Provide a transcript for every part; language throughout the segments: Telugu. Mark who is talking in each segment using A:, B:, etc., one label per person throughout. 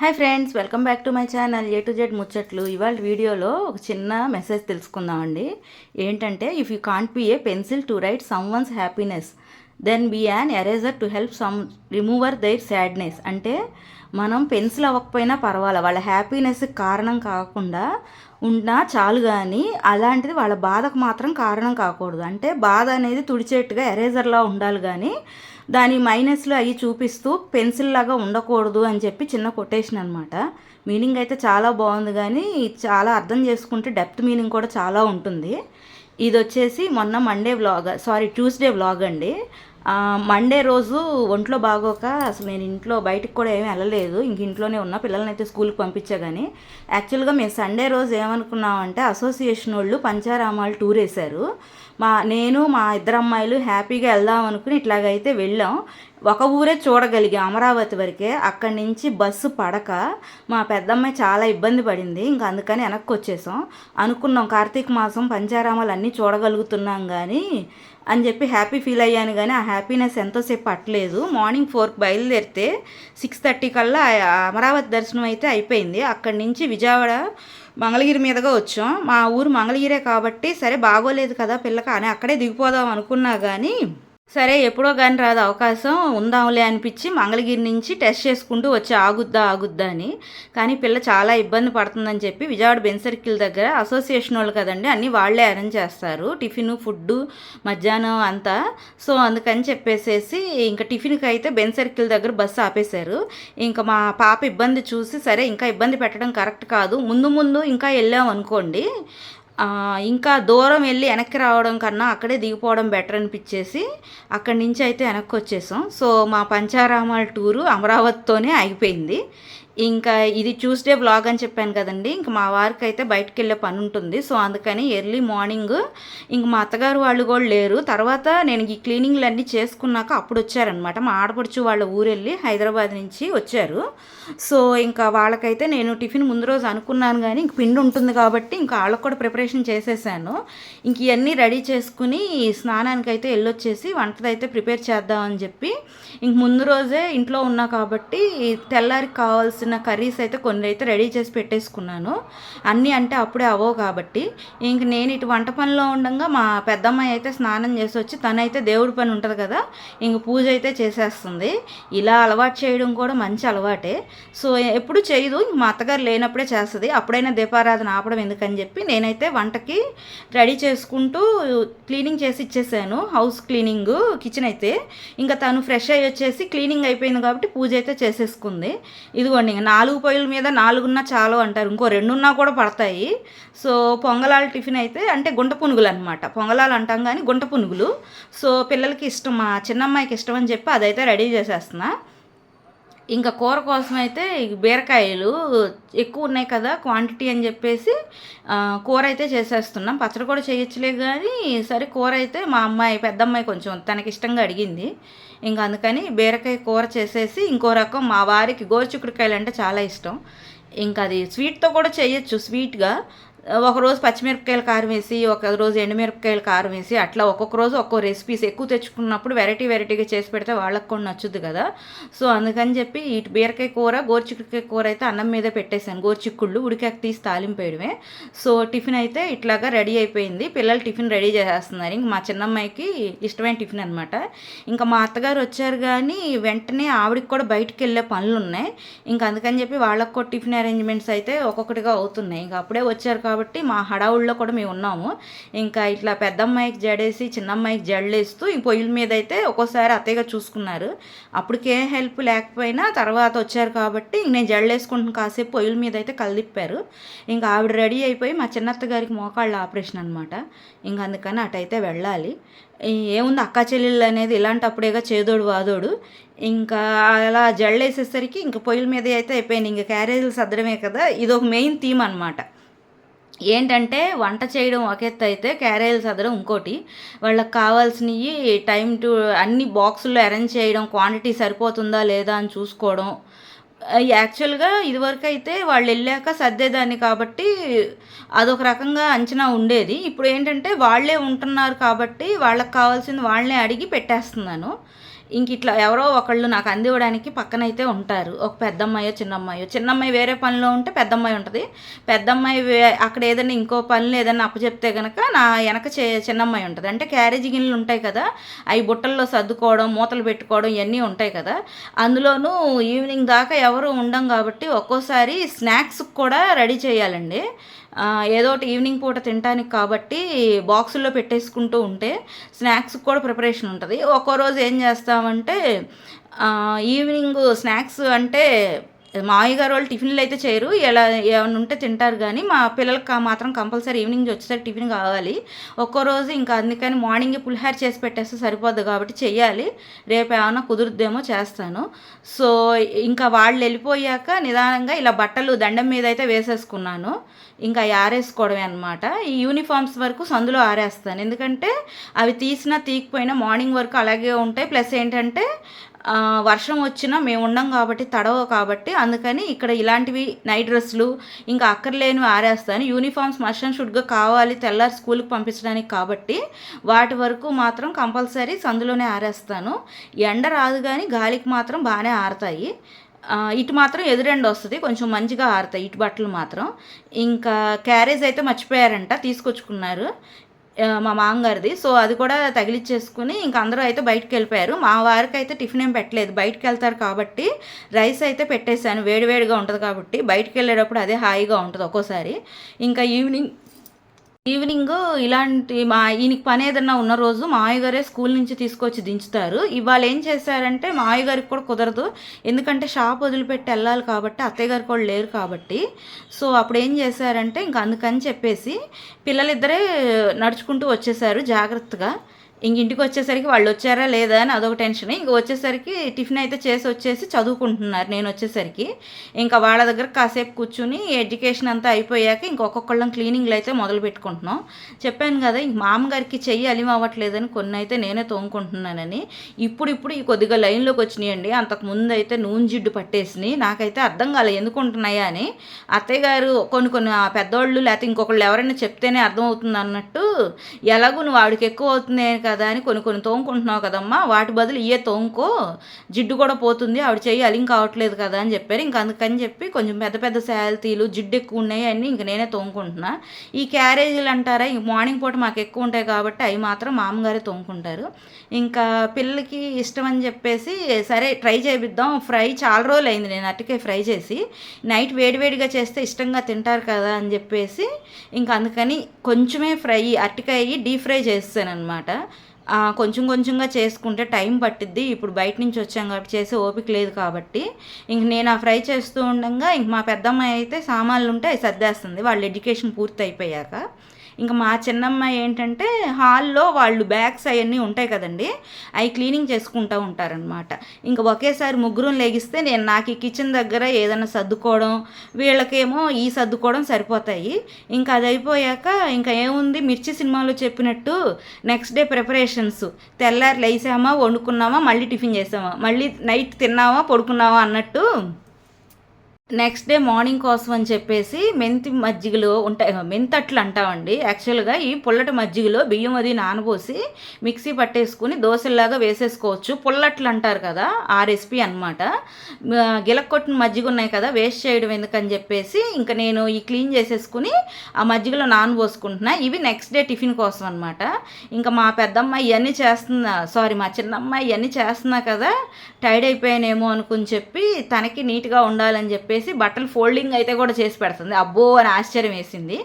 A: Hi friends welcome back to my channel A to Z ముచ్చట్లు. ఇవాళ వీడియోలో ఒక చిన్న మెసేజ్ తెలుసుకుందామండి. ఏంటంటే if you can't be a pencil to write someone's happiness then be an eraser to help some remover their sadness అంటే మనం పెన్సిల్ అవ్వకపోయినా పర్వాలేదు వాళ్ళ హ్యాపీనెస్కి కారణం కాకుండా ఉన్నా చాలు కానీ అలాంటిది వాళ్ళ బాధకు మాత్రం కారణం కాకూడదు. అంటే బాధ అనేది తుడిచేట్టుగా ఎరేజర్లా ఉండాలి కానీ దాని మైనస్లు అవి చూపిస్తూ పెన్సిల్ లాగా ఉండకూడదు అని చెప్పి చిన్న కొటేషన్ అనమాట మీనింగ్ అయితే చాలా బాగుంది కానీ చాలా అర్థం చేసుకుంటే డెప్త్ మీనింగ్ కూడా చాలా ఉంటుంది. ఇది వచ్చేసి మొన్న Monday vlog sorry Tuesday vlog అండి. మండే రోజు ఒంట్లో బాగోక అసలు నేను ఇంట్లో బయటకు కూడా ఏమీ వెళ్ళలేదు. ఇంక ఇంట్లోనే ఉన్నా. పిల్లల్ని అయితే స్కూల్కి పంపించా కానీ యాక్చువల్గా మేము సండే రోజు ఏమనుకున్నామంటే అసోసియేషన్ వాళ్ళు పంచారామాలు టూర్ వేశారు. మా నేను మా ఇద్దరు అమ్మాయిలు హ్యాపీగా వెళ్దాం అనుకుని ఇట్లాగైతే వెళ్ళాం. ఒక ఊరే చూడగలిగాం అమరావతి వరకే. అక్కడి నుంచి బస్సు పడక మా పెద్దమ్మాయి చాలా ఇబ్బంది పడింది. ఇంకా అందుకని వెనక్కి వచ్చేసాం. అనుకున్నాం కార్తీక మాసం పంచారామాలు అన్నీ చూడగలుగుతున్నాం కానీ అని చెప్పి హ్యాపీ ఫీల్ అయ్యాను కానీ ఆ హ్యాపీనెస్ ఎంతోసేపు పట్టలేదు. మార్నింగ్ ఫోర్కి బయలుదేరితే సిక్స్ థర్టీ కల్లా అమరావతి దర్శనం అయితే అయిపోయింది. అక్కడి నుంచి విజయవాడ మంగళగిరి మీదుగా వచ్చాం. మా ఊరు మంగళగిరే కాబట్టి సరే బాగోలేదు కదా పిల్లక అని అక్కడే దిగిపోదాం అనుకున్నా కానీ సరే ఎప్పుడో కానీ రాదు అవకాశం ఉందాంలే అనిపించి మంగళగిరి నుంచి టెస్ట్ చేసుకుంటూ వచ్చి ఆగుద్దా ఆగుద్దా అని. కానీ పిల్ల చాలా ఇబ్బంది పడుతుందని చెప్పి విజయవాడ బెన్ సర్కిల్ దగ్గర అసోసియేషన్ వాళ్ళు కదండి అన్నీ వాళ్ళే అరేంజ్ చేస్తారు. టిఫిన్ ఫుడ్ మధ్యాహ్నం అంతా. సో అందుకని చెప్పేసేసి ఇంకా టిఫిన్కి అయితే బెన్ సర్కిల్ దగ్గర బస్సు ఆపేశారు. ఇంకా మా పాప ఇబ్బంది చూసి సరే ఇంకా ఇబ్బంది పెట్టడం కరెక్ట్ కాదు. ముందు ముందు ఇంకా వెళ్ళాం అనుకోండి ఇంకా దూరం వెళ్ళి వెనక్కి రావడం కన్నా అక్కడే దిగిపోవడం బెటర్ అనిపించేసి అక్కడి నుంచి అయితే వెనక్కి వచ్చేసాం. సో మా పంచారామాల టూరు అమరావతితోనే అయిపోయింది ఇంకా ఇది ట్యూస్డే బ్లాగ్ అని చెప్పాను కదండి. ఇంక మా వారికి అయితే బయటకు వెళ్ళే పని ఉంటుంది సో అందుకని ఎర్లీ మార్నింగ్ ఇంక మా అత్తగారు వాళ్ళు కూడా లేరు. తర్వాత నేను ఈ క్లీనింగ్లు అన్నీ చేసుకున్నాక అప్పుడు వచ్చారనమాట మా ఆడపడుచు వాళ్ళ ఊరెళ్ళి హైదరాబాద్ నుంచి వచ్చారు. సో ఇంకా వాళ్ళకైతే నేను టిఫిన్ ముందు రోజు అనుకున్నాను కానీ ఇంక పిండి ఉంటుంది కాబట్టి ఇంకా వాళ్ళకు కూడా ప్రిపరేషన్ చేసేసాను. ఇంక ఇవన్నీ రెడీ చేసుకుని స్నానానికి అయితే వెళ్ళొచ్చేసి వంటదైతే ప్రిపేర్ చేద్దామని చెప్పి ఇంక ముందు రోజే ఇంట్లో ఉన్నా కాబట్టి తెల్లారికి కావాల్సిన కర్రీస్ అయితే కొన్ని అయితే రెడీ చేసి పెట్టేసుకున్నాను. అన్నీ అంటే అప్పుడే అవ్వవు కాబట్టి. ఇంక నేను ఇటు వంట పనిలో ఉండగా మా పెద్దమ్మాయి అయితే స్నానం చేసి వచ్చి తనైతే దేవుడి పని ఉంటుంది కదా ఇంక పూజ అయితే చేసేస్తుంది. ఇలా అలవాటు చేయడం కూడా మంచి అలవాటే. సో ఎప్పుడు చేయదు మా అత్తగారు లేనప్పుడే చేస్తుంది. అప్పుడైనా దీపారాధన ఆపడం ఎందుకని చెప్పి నేనైతే వంటకి రెడీ చేసుకుంటూ క్లీనింగ్ చేసి ఇచ్చేసాను. హౌస్ క్లీనింగ్ కిచెన్ అయితే. ఇంకా తను ఫ్రెష్ అయ్యి వచ్చేసి క్లీనింగ్ అయిపోయింది కాబట్టి పూజ అయితే చేసేసుకుంది. ఇదిగోండి నాలుగు పొయ్యిల మీద నాలుగున్నా చాలు అంటారు. ఇంకో రెండున్నా కూడా పడతాయి. సో పొంగలాల టిఫిన్ అయితే అంటే గుంట పునుగులు అనమాట పొంగలాలు అంటాం కానీ గుంట పునుగులు. సో పిల్లలకి ఇష్టం మా చిన్నమ్మాయికి ఇష్టం అని చెప్పి అదైతే రెడీ చేసేస్తున్నా. ఇంకా కూర కోసం అయితే బీరకాయలు ఎక్కువ ఉన్నాయి కదా క్వాంటిటీ అని చెప్పేసి కూర అయితే చేసేస్తున్నాం. పచ్చడి కూడా చేయొచ్చులే కానీ సరే కూర అయితే మా అమ్మాయి పెద్ద అమ్మాయి కొంచెం తనకి ఇష్టంగా అడిగింది. ఇంకా అందుకని బీరకాయ కూర చేసేసి ఇంకో రకం మా వారికి గోరుచిక్కుడుకాయలు అంటే చాలా ఇష్టం. ఇంకా అది స్వీట్తో కూడా చేయొచ్చు స్వీట్గా ఒకరోజు పచ్చిమిరపకాయలు కారం వేసి ఒక రోజు ఎండుమిరపకాయలు కారం వేసి అట్లా ఒక్కొక్క రోజు ఒక్కో రెసిపీస్ ఎక్కువ తెచ్చుకున్నప్పుడు వెరైటీ వెరైటీగా చేసి పెడితే వాళ్ళకి కూడా నచ్చుద్ది కదా. సో అందుకని చెప్పి ఇటు బీరకాయ కూర గోరుచిక్కుడికాయ కూర అయితే అన్నం మీద పెట్టేశాను. గోరుచిక్కుళ్ళు ఉడికాక తీసి తాలింపేయడమే సో టిఫిన్ అయితే ఇట్లాగా రెడీ అయిపోయింది. పిల్లలు టిఫిన్ రెడీ చేసేస్తున్నారు. ఇంక మా చిన్నమ్మాయికి ఇష్టమైన టిఫిన్ అనమాట ఇంకా మా అత్తగారు వచ్చారు కానీ వెంటనే ఆవిడకి కూడా బయటికి వెళ్ళే పనులు ఉన్నాయి. ఇంకా అందుకని చెప్పి వాళ్ళకు కూడా టిఫిన్ అరేంజ్మెంట్స్ అయితే ఒక్కొక్కటిగా అవుతున్నాయి. ఇంకా అప్పుడే వచ్చారు కాబట్టి మా హడావుల్లో కూడా మేము ఉన్నాము. ఇంకా ఇట్లా పెద్దమ్మాయికి జడేసి చిన్నమ్మాయికి జడలేస్తూ ఈ పొయ్యిల మీద అయితే ఒక్కోసారి అత్తయ్యగా చూసుకున్నారు. అప్పటికే హెల్ప్ లేకపోయినా తర్వాత వచ్చారు కాబట్టి ఇంక నేను జడలేసుకుంటున్న కాసేపు పొయ్యిల మీద అయితే కలిదిప్పారు ఇంకా ఆవిడ రెడీ అయిపోయి మా చిన్నత్త గారికి మోకాళ్ళ ఆపరేషన్ అనమాట ఇంకా అందుకని అటైతే వెళ్ళాలి. ఏముంది అక్క చెల్లెళ్ళు అనేది ఇలాంటప్పుడేగా చేదోడు వాదోడు. ఇంకా అలా జడలేసేసరికి ఇంకా పొయ్యిల మీద అయితే అయిపోయింది. ఇంకా క్యారేజీలు సద్దడమే కదా. ఇది ఒక మెయిన్ థీమ్ అనమాట ఏంటంటే వంట చేయడం ఒక ఎత్తు అయితే క్యారేజీలు సదరం ఇంకోటి. వాళ్ళకి కావాల్సినవి టైం టు అన్ని బాక్సుల్లో అరేంజ్ చేయడం క్వాంటిటీ సరిపోతుందా లేదా అని చూసుకోవడం. యాక్చువల్గా ఇదివరకు అయితే వాళ్ళు వెళ్ళాక సర్దేదాన్ని కాబట్టి అదొక రకంగా అంచనా ఉండేది. ఇప్పుడు ఏంటంటే వాళ్ళే ఉంటున్నారు కాబట్టి వాళ్ళకి కావాల్సింది వాళ్ళనే అడిగి పెట్టేస్తున్నాను. ఇంక ఇట్లా ఎవరో ఒకళ్ళు నాకు అందివ్వడానికి పక్కనైతే ఉంటారు. ఒక పెద్దమ్మాయో చిన్నమ్మాయో. చిన్నమ్మాయి వేరే పనిలో ఉంటే పెద్దమ్మాయి ఉంటుంది. పెద్దమ్మాయి వే- అక్కడ ఏదైనా ఇంకో పనులు ఏదైనా అప్పచెప్తే కనుక నా వెనక చే చిన్నమ్మాయి ఉంటుంది. అంటే క్యారేజీ గిన్నెలు ఉంటాయి కదా అవి బుట్టల్లో సర్దుకోవడం మూతలు పెట్టుకోవడం ఇవన్నీ ఉంటాయి కదా. అందులోనూ ఈవినింగ్ దాకా ఎవరు ఉండం కాబట్టి ఒక్కోసారి స్నాక్స్ కూడా రెడీ చేయాలండి. ఏదో ఒకటి ఈవినింగ్ పూట తినడానికి కాబట్టి బాక్సుల్లో పెట్టేసుకుంటూ ఉంటే స్నాక్స్ కూడా ప్రిపరేషన్ ఉంటుంది. ఒక్కో రోజు ఏం చేస్తామంటే ఈవినింగ్ స్నాక్స్ అంటే మా గారు వాళ్ళు టిఫిన్లు అయితే చేయరు. ఎలా ఏమైనా ఉంటే తింటారు కానీ మా పిల్లలకి మాత్రం కంపల్సరీ ఈవినింగ్ వచ్చేసరికి టిఫిన్ కావాలి. ఒక్కో రోజు ఇంకా అందుకని మార్నింగ్ పులిహార చేసి పెట్టేస్తే సరిపోద్ది కాబట్టి చెయ్యాలి. రేపు ఏమైనా కుదురుద్దేమో చేస్తాను. సో ఇంకా వాళ్ళు వెళ్ళిపోయాక నిదానంగా ఇలా బట్టలు దండం మీద అయితే వేసేసుకున్నాను. ఇంకా అవి ఆరేసుకోవడమే అనమాట ఈ యూనిఫామ్స్ వరకు సందులో ఆరేస్తాను. ఎందుకంటే అవి తీసినా తీయకపోయినా మార్నింగ్ వరకు అలాగే ఉంటాయి. ప్లస్ ఏంటంటే వర్షం వచ్చినా మేము ఉన్నాం కాబట్టి తడవ కాబట్టి అందుకని ఇక్కడ ఇలాంటివి నైట్ డ్రెస్సులు ఇంకా అక్కర్లేనివి ఆరేస్తాను. యూనిఫామ్స్ మస్ట్ అండ్ షుడ్గా కావాలి తెల్లారి స్కూల్కి పంపించడానికి కాబట్టి వాటి వరకు మాత్రం కంపల్సరీ సందులోనే ఆరేస్తాను. ఎండ రాదు కానీ గాలికి మాత్రం బాగానే ఆరుతాయి. ఇటు మాత్రం ఎదురెండ వస్తుంది కొంచెం మంచిగా ఆరుతాయి ఇటు బట్టలు మాత్రం. ఇంకా క్యారేజ్ అయితే మర్చిపోయారంట తీసుకొచ్చుకున్నారు. మా మామగారిది. సో అది కూడా తగిలిచ్చేసుకుని ఇంకా అందరూ అయితే బయటకు వెళ్ళిపోయారు మా వారికి అయితే టిఫిన్ ఏం పెట్టలేదు. బయటకు వెళ్తారు కాబట్టి రైస్ అయితే పెట్టేశాను. వేడివేడిగా ఉంటుంది కాబట్టి బయటకు వెళ్ళేటప్పుడు అదే హాయిగా ఉంటుంది ఒక్కోసారి. ఇంకా ఈవినింగ్ ఈవినింగ్ ఇలాంటి మా ఈయనకి పని ఏదన్నా ఉన్న రోజు మావయ్య స్కూల్ నుంచి తీసుకొచ్చి దించుతారు. ఇవాళ ఏం చేశారంటే మావయ్య కూడా కుదరదు. ఎందుకంటే షాప్ వదిలిపెట్టి వెళ్ళాలి కాబట్టి అత్తయ్య గారు కూడా లేరు కాబట్టి. సో అప్పుడు ఏం చేశారంటే ఇంకా అందుకని చెప్పేసి పిల్లలిద్దరే నడుచుకుంటూ వచ్చేసారు జాగ్రత్తగా. ఇంక ఇంటికి వచ్చేసరికి వాళ్ళు వచ్చారా లేదా అని అదొక టెన్షన్. ఇంక వచ్చేసరికి టిఫిన్ అయితే చేసి వచ్చేసి చదువుకుంటున్నారు నేను వచ్చేసరికి. ఇంకా వాళ్ళ దగ్గర కాసేపు కూర్చుని ఎడ్యుకేషన్ అంతా అయిపోయాక ఇంక ఒక్కొక్కళ్ళం క్లీనింగ్లు అయితే మొదలు పెట్టుకుంటున్నాం. చెప్పాను కదా ఇంక మామగారికి చెయ్యి అలిం అవ్వట్లేదని కొన్ని అయితే నేనే తోముకుంటున్నానని. ఇప్పుడు ఇప్పుడు ఈ కొద్దిగా లైన్లోకి వచ్చినాయండి. అంతకు ముందు అయితే నూనె జిడ్డు పట్టేసినాయి. నాకైతే అర్థం కాలేదు ఎందుకు ఉంటున్నాయా అని. అత్తయ్య గారు కొన్ని కొన్ని ఆ పెద్దోళ్ళు లేకపోతే ఇంకొకళ్ళు ఎవరైనా చెప్తేనే అర్థం అవుతుంది అన్నట్టు ఎలాగో నువ్వు ఆవిడకి ఎక్కువ అవుతుంది కదా అని కొన్ని కొన్ని తోముకుంటున్నావు కదమ్మా వాటి బదులు ఇయే తోముకో జిడ్డు కూడా పోతుంది ఆవిడ చెయ్యి అలిం కావట్లేదు కదా అని చెప్పారు. ఇంక అందుకని చెప్పి కొంచెం పెద్ద పెద్ద శాలతీలు జిడ్డు ఎక్కువ ఉన్నాయి అన్నీ ఇంక నేనే తోముకుంటున్నా. ఈ క్యారేజీలు అంటారా ఇంక మార్నింగ్ పూట మాకు ఎక్కువ ఉంటాయి కాబట్టి అవి మాత్రం మామగారే తోముకుంటారు. ఇంకా పిల్లలకి ఇష్టం అని చెప్పేసి సరే ట్రై చేపిద్దాం ఫ్రై చాలా రోజులు అయింది నేను అట్టుకే ఫ్రై చేసి నైట్ వేడివేడిగా చేస్తే ఇష్టంగా తింటారు కదా అని చెప్పేసి ఇంకా అందుకని కొంచెమే ఫ్రై అరటికాయ డీప్ ఫ్రై చేస్తాను అనమాట కొంచెం కొంచెంగా చేసుకుంటే టైం పట్టిద్ది. ఇప్పుడు బయట నుంచి వచ్చాం కాబట్టి చేసే ఓపిక లేదు కాబట్టి. ఇంక నేను ఆ ఫ్రై చేస్తూ ఉండగా ఇంక మా పెద్దమ్మాయి అయితే సామాన్లు ఉంటే అవి సర్దేస్తుంది. వాళ్ళ ఎడ్యుకేషన్ పూర్తి అయిపోయాక ఇంకా మా చిన్నమ్మాయి ఏంటంటే హాల్లో వాళ్ళు బ్యాగ్స్ అవన్నీ ఉంటాయి కదండి అవి క్లీనింగ్ చేసుకుంటూ ఉంటారనమాట ఇంకా ఒకేసారి ముగ్గురు లేగిస్తే నేను నాకు ఈ కిచెన్ దగ్గర ఏదైనా సర్దుకోవడం వీళ్ళకేమో ఈ సర్దుకోవడం సరిపోతాయి. ఇంకా అది అయిపోయాక ఇంకా ఏముంది మిర్చి సినిమాలో చెప్పినట్టు నెక్స్ట్ డే ప్రిపరేషన్స్ తెల్లారి లేసామా వండుకున్నామా మళ్ళీ టిఫిన్ చేసామా మళ్ళీ నైట్ తిన్నామా పడుకున్నావా అన్నట్టు నెక్స్ట్ డే మార్నింగ్ కోసం అని చెప్పేసి మెంతి మజ్జిగలో ఉంటాయి మెంతట్లు అంటామండి. యాక్చువల్గా ఈ పుల్లటి మజ్జిగలో బియ్యం అది నానబోసి మిక్సీ పట్టేసుకుని దోశల్లాగా వేసేసుకోవచ్చు. పుల్లట్లు అంటారు కదా ఆ రెసిపీ అనమాట గిలక్కొట్టిన మజ్జిగ ఉన్నాయి కదా వేస్ట్ చేయడం ఎందుకని చెప్పేసి ఇంకా నేను ఈ క్లీన్ చేసేసుకుని ఆ మజ్జిగలో నానబోసుకుంటున్నా. ఇవి నెక్స్ట్ డే టిఫిన్ కోసం అనమాట ఇంకా మా పెద్దమ్మాయి ఇవన్నీ చేస్తున్నా సారీ మా చిన్నమ్మాయి ఇవన్నీ చేస్తున్నా కదా టైర్డ్ అయిపోయానేమో అనుకుని చెప్పి తనకి నీట్గా ఉండాలని చెప్పేసి బట్టలు ఫోల్డింగ్ అయితే కూడా చేసి పెడుతుంది. అబ్బో అని ఆశ్చర్యం వేసింది.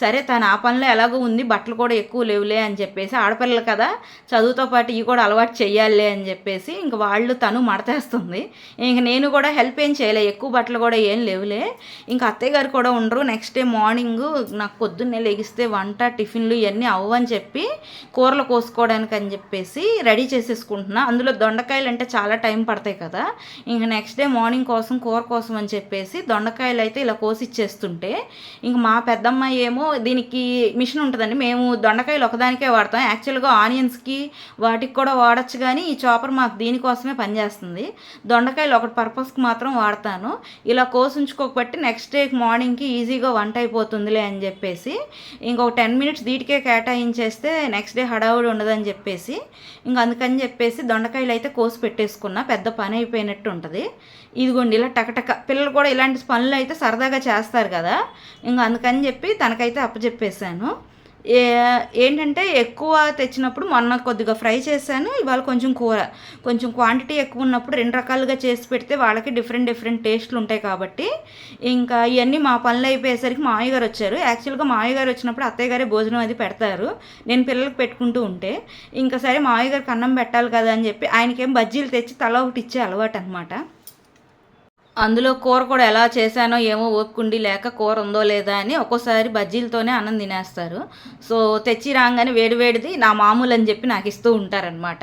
A: సరే తను ఆ పనిలో ఎలాగో ఉంది బట్టలు కూడా ఎక్కువ లేవులే అని చెప్పేసి ఆడపిల్లలు కదా చదువుతో పాటు ఇవి కూడా అలవాటు చేయాలి అని చెప్పేసి ఇంక వాళ్ళు తను మడతేస్తుంది. ఇంక నేను కూడా హెల్ప్ ఏం చేయలే ఎక్కువ బట్టలు కూడా ఏం లేవులే. ఇంకా అత్తయ్య గారు కూడా ఉండరు. నెక్స్ట్ డే మార్నింగ్ నాకు పొద్దున్నే లెగిస్తే వంట టిఫిన్లు ఇవన్నీ అవ్వని చెప్పి కూరలు కోసుకోవడానికి అని చెప్పేసి రెడీ చేసేసుకుంటున్నా. అందులో దొండకాయలు అంటే చాలా టైం పడతాయి కదా. ఇంక నెక్స్ట్ డే మార్నింగ్ కోసం కూర కోసం అని చెప్పేసి చెప్పేసి దొండకాయలు అయితే ఇలా కోసి ఇచ్చేస్తుంటే ఇంక మా పెద్దమ్మాయి ఏమో దీనికి మిషన్ ఉంటుందండి. మేము దొండకాయలు ఒకదానికే వాడతాం. యాక్చువల్గా ఆనియన్స్కి వాటికి కూడా వాడచ్చు కానీ ఈ చాపర్ మాకు దీనికోసమే పనిచేస్తుంది. దొండకాయలు ఒకటి పర్పస్కి మాత్రం వాడతాను. ఇలా కోసి ఉంచుకోకపోతే నెక్స్ట్ డే మార్నింగ్కి ఈజీగా వంట అయిపోతుందిలే అని చెప్పేసి ఇంకొక టెన్ మినిట్స్ దీటికే కేటాయించేస్తే నెక్స్ట్ డే హడావుడి ఉండదని చెప్పేసి ఇంక అందుకని చెప్పేసి దొండకాయలు అయితే కోసి పెట్టేసుకున్నా. పెద్ద పని అయిపోయినట్టు ఉంటుంది ఇదిగోండి ఇలా టకటక పిల్లలు కూడా ఇలాంటి పనులు అయితే సరదాగా చేస్తారు కదా. ఇంకా అందుకని చెప్పి తనకైతే అప్పచెప్పేశాను ఏ ఏంటంటే ఎక్కువ తెచ్చినప్పుడు మొన్న కొద్దిగా ఫ్రై చేశాను. ఇవాళ కొంచెం కూర కొంచెం క్వాంటిటీ ఎక్కువ ఉన్నప్పుడు రెండు రకాలుగా చేసి పెడితే వాళ్ళకి డిఫరెంట్ డిఫరెంట్ టేస్ట్లు ఉంటాయి కాబట్టి. ఇంకా ఇవన్నీ మా పనులు అయిపోయేసరికి మా అయ్యగారు వచ్చారు. యాక్చువల్గా మా అయ్యగారు వచ్చినప్పుడు అత్తయ్య గారే భోజనం అది పెడతారు. నేను పిల్లలకు పెట్టుకుంటూ ఉంటే. ఇంకా సరే మా అయ్యగారికి అన్నం పెట్టాలి కదా అని చెప్పి ఆయనకేం బజ్జీలు తెచ్చి తల ఒకటి ఇచ్చే అలవాటు అనమాట అందులో కూర కూడా ఎలా చేశానో ఏమో ఓపుకుండి లేక కూర ఉందో లేదా అని ఒక్కోసారి బజ్జీలతోనే అన్నం తినేస్తారు. సో తెచ్చి రాగానే వేడివేడిది నా మామూలు అని చెప్పి నాకు ఇస్తూ ఉంటారనమాట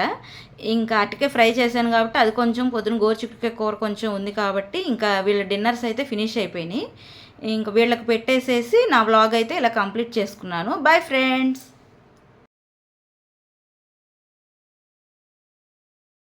A: ఇంకా అటుకే ఫ్రై చేశాను కాబట్టి అది కొంచెం పొద్దున గోరుచిక్కుడుకాయ కూర కొంచెం ఉంది కాబట్టి ఇంకా వీళ్ళ డిన్నర్స్ అయితే ఫినిష్ అయిపోయినాయి. ఇంకా వీళ్ళకి పెట్టేసేసి నా వ్లాగ్ అయితే ఇలా కంప్లీట్ చేసుకున్నాను. Bye friends!